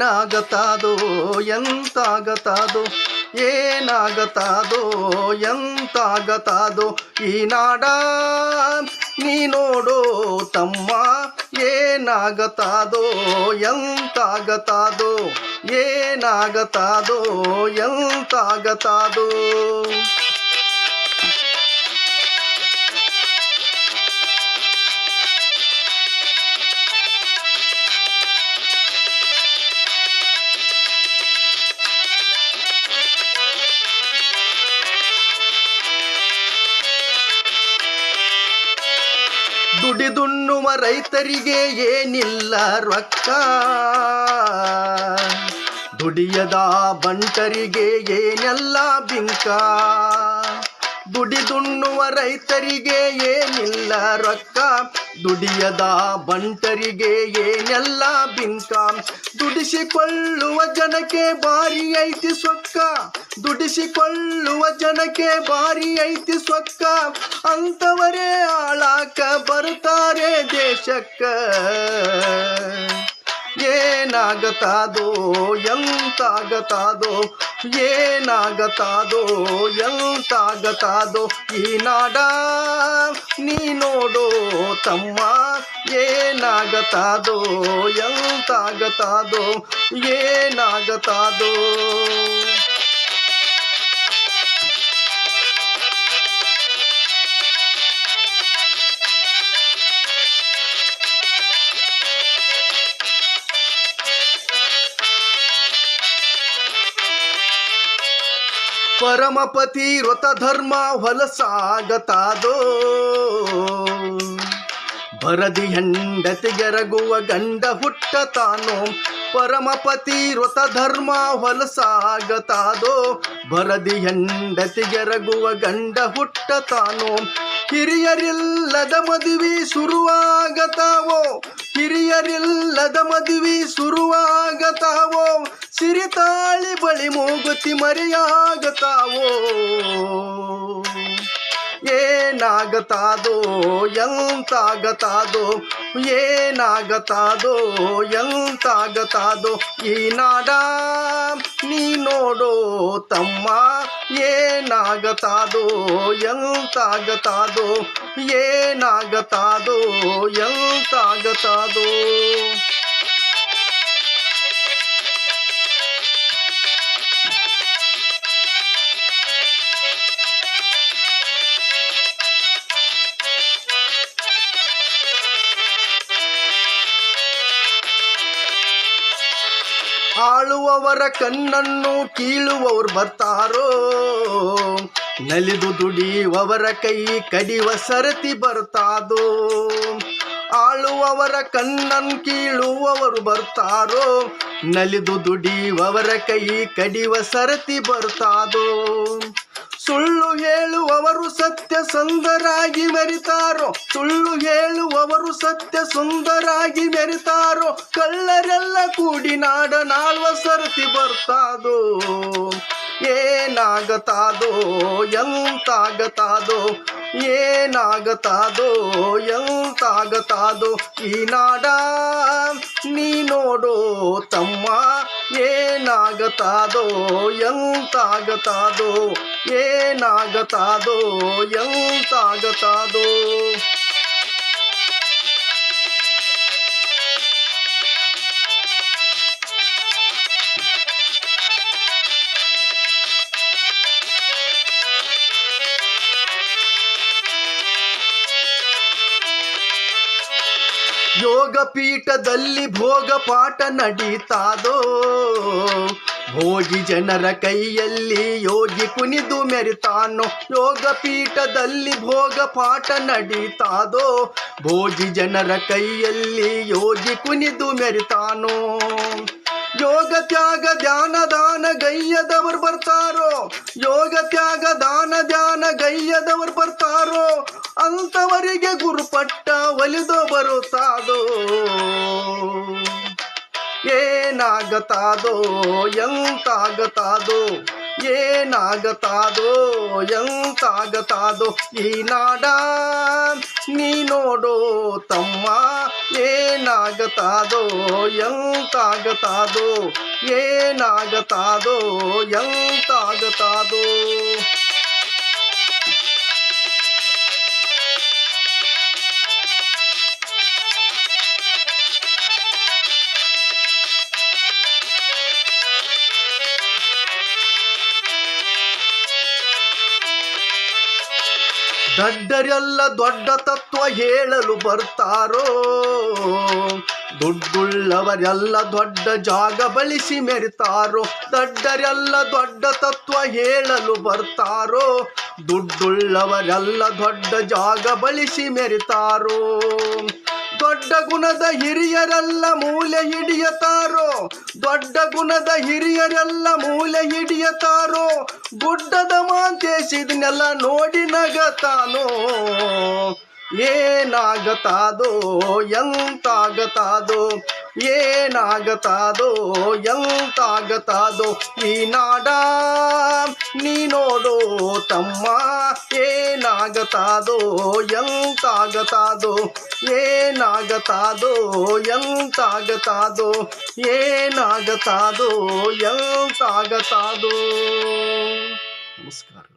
ಏನಾಗತಾದೋ ಎಂತಾಗತಾದೋ ಏನಾಗತಾದೋ ಎಂತಾಗತಾದೋ ಈ ನಾಡ ನೀ ನೋಡೋ ತಮ್ಮ ಏನಾಗತಾದೋ ಎಂತಾಗತಾದೋ ಏನಾಗತಾದೋ ಎಂತಾಗತಾದೋ. ದುಡಿದುಣ್ಣುವ ರೈತರಿಗೆ ಏನಿಲ್ಲ ರೊಕ್ಕ. ದುಡಿಯದ ಬಂಟರಿಗೆ ಏನೆಲ್ಲ ಬಿಂಕ. ದುಡಿದುಣ್ಣುವ ರೈತರಿಗೆ ಏನಿಲ್ಲ ರೊಕ್ಕ. ದುಡಿಯದ ಬಂಟರಿಗೆ ಏನೆಲ್ಲ ಬಿಂಕಾಂ ದುಡಿಸಿಕೊಳ್ಳುವ ಜನಕ್ಕೆ ಬಾರಿ ಐತಿ ಸೊಕ್ಕ ದುಡಿಸಿಕೊಳ್ಳುವ ಜನಕ್ಕೆ ಬಾರಿ ಐತಿ ಸೊಕ್ಕ ಅಂತವರೇ ಆಳಾಕ ಬರ್ತಾರೆ ದೇಶಕ್ಕ. ಏನಾಗತಾದೋ ಎಂತಾಗತಾದೋ ಏನಾಗತಾದೋ ಎಂತಾಗತಾದೋ ಈ ನಾಡ ನೀ ನೋಡೋ ತಮ್ಮ ಏನಾಗತಾದೋ ಎಂತಾಗತಾದೋ ಏನಾಗತಾದೋ. ಪರಮಪತಿ ವ್ರತ ಧರ್ಮ ಹೊಲಸಾಗತಾದೋ? ಭರದಿ ಹೆಂಡತಿಗೆರಗುವ ಗಂಡ ಹುಟ್ಟತಾನೋ? ಪರಮಪತಿ ವ್ರತ ಧರ್ಮ ಹೊಲಸಾಗತಾದೋ? ಭರದಿ ಹೆಂಡತಿಗೆರಗುವ ಗಂಡ ಹುಟ್ಟತಾನೋ? ಹಿರಿಯರಿಲ್ಲದ ಮದುವೆ ಶುರುವಾಗತಾವೋ? ಹಿರಿಯರಿಲ್ಲದ ಮದುವೆ ಶುರುವಾಗತಾವೋ? ಸಿರಿತಾಳಿ ಬಳಿ ಮೂಗುತಿ ಮರೆಯಾಗತಾವೋ? ಏನಾಗತಾದೋ ಎಂತಾಗತಾದೋ? ಏನಾಗತಾದೋ ಎಂತಾಗತಾದೋ? ಈ ನಾಡ ನೀ ನೋಡೋ ತಮ್ಮ. ಏನಾಗತಾದೋ ಎಂತಾಗತಾದೋ? ಏನಾಗತಾದೋ ಎಂತಾಗತಾದೋ? ಆಳುವವರ ಕಣ್ಣನ್ನು ಕೀಳುವವರು ಬರ್ತಾರೋ? ನಲಿದು ದುಡಿಯುವವರ ಕೈ ಕಡಿವ ಸರತಿ ಬರ್ತಾದೋ? ಆಳುವವರ ಕಣ್ಣನ್ನು ಕೀಳುವವರು ಬರ್ತಾರೋ? ನಲಿದು ದುಡಿಯುವವರ ಕೈ ಕಡಿವ ಸರತಿ ಬರ್ತಾದೋ? ಸುಳ್ಳು ಹೇಳುವವರು ಸತ್ಯ ಸಂದರಾಗಿ ಮರಿತಾರೋ? ಸುಳ್ಳು ಹೇಳುವವರು ಸತ್ಯ ಸುಂದರಾಗಿ ಮೆರಿತಾರೋ, ಕಳ್ಳರೆಲ್ಲ ಕೂಡಿ ನಾಡ ನಾಳ್ವ ಸರತಿ ಬರ್ತಾದೋ, ಏನಾಗತಾದೋ, ಎಂತಾಗತಾದೋ ಏನಾಗತಾದೋ, ಎಂತಾಗತಾದೋ, ಈ ನಾಡ ನೀ ನೋಡೋ ತಮ್ಮ, ಏನಾಗತಾದೋ, ಎಂತಾಗತಾದೋ ಏನಾಗತಾದೋ, ಎಂತಾಗತಾದೋ. ಯೋಗ ಪೀಠದಲ್ಲಿ ಭೋಗ ಪಾಠ ನಡೀತಾದೋ? ಭೋಗಿ ಜನರ ಕೈಯಲ್ಲಿ ಯೋಗಿ ಕುನಿದು ಮೆರಿತಾನೋ? ಯೋಗ ಪೀಠದಲ್ಲಿ ಭೋಗ ಪಾಠ ನಡೀತಾದೋ? ಭೋಗಿ ಜನರ ಕೈಯಲ್ಲಿ ಯೋಗಿ ಕುನಿದು ಮೆರಿತಾನೋ? ಯೋಗ ತ್ಯಾಗ, ಧ್ಯಾನ, ದಾನ, ಗೈಯದವರು ಬರ್ತಾರೋ? ಯೋಗ ತ್ಯಾಗ, ದಾನ, ಧ್ಯಾನ, ಗೈಯದವರು ಬರ್ತಾರೋ? ಅಂತವರಿಗೆ ಗುರುಪಟ್ಟ ಒಲಿದು ಬರುತ್ತಾದೋ ಏನಾಗತಾದೋ? ಎಂತಾಗತಾದೋ? ಏನಾಗತಾದೋ? ಎಂತಾಗತಾದೋ? ಈ ನಾಡ ನೀ ನೋಡೋ ತಮ್ಮ ಏನಾಗತಾದೋ ಎಂತಾಗತಾದೋ ಏನಾಗತಾದೋ ಎಂತಾಗತಾದೋ. ದಡ್ಡರೆಲ್ಲ ದೊಡ್ಡ ತತ್ವ ಹೇಳಲು ಬರ್ತಾರೋ? ದುಡ್ಡುಳ್ಳವರೆಲ್ಲ ದೊಡ್ಡ ಜಾಗ ಬಳಸಿ ಮೆರಿತಾರೋ? ದಡ್ಡರೆಲ್ಲ ದೊಡ್ಡ ತತ್ವ ಹೇಳಲು ಬರ್ತಾರೋ? ದುಡ್ಡುಳ್ಳವರೆಲ್ಲ ದೊಡ್ಡ ಜಾಗ ಬಳಸಿ ಮೆರಿತಾರೋ? ದೊಡ್ಡ ಗುಣದ ಹಿರಿಯರೆಲ್ಲ ಮೂಲೆ ಹಿಡಿಯತಾರೋ ದೊಡ್ಡ ಗುಣದ ಹಿರಿಯರೆಲ್ಲ ಮೂಲೆ ಹಿಡಿಯತಾರೋ? ಗುಡ್ಡದ ಮಾಂತೇಶಿದನ್ನೆಲ್ಲ ನೋಡಿ ನಗತಾನೋ? ಏನಾಗತಾದೋ? ಎಂತಾಗತಾದೋ? ಏನಾಗತಾದೋ ಎಂತಾಗತಾದೋ ಈ ನಾಡ. ನೀ ನೋಡೋ ತಮ್ಮ ಏನಾಗತಾದೋ ಎಂತಾಗತಾದೋ ಏನಾಗತಾದೋ ಎಂತಾಗತಾದೋ ಏನಾಗತಾದೋ ಎಂತಾಗತಾದೋ. ನಮಸ್ಕಾರ.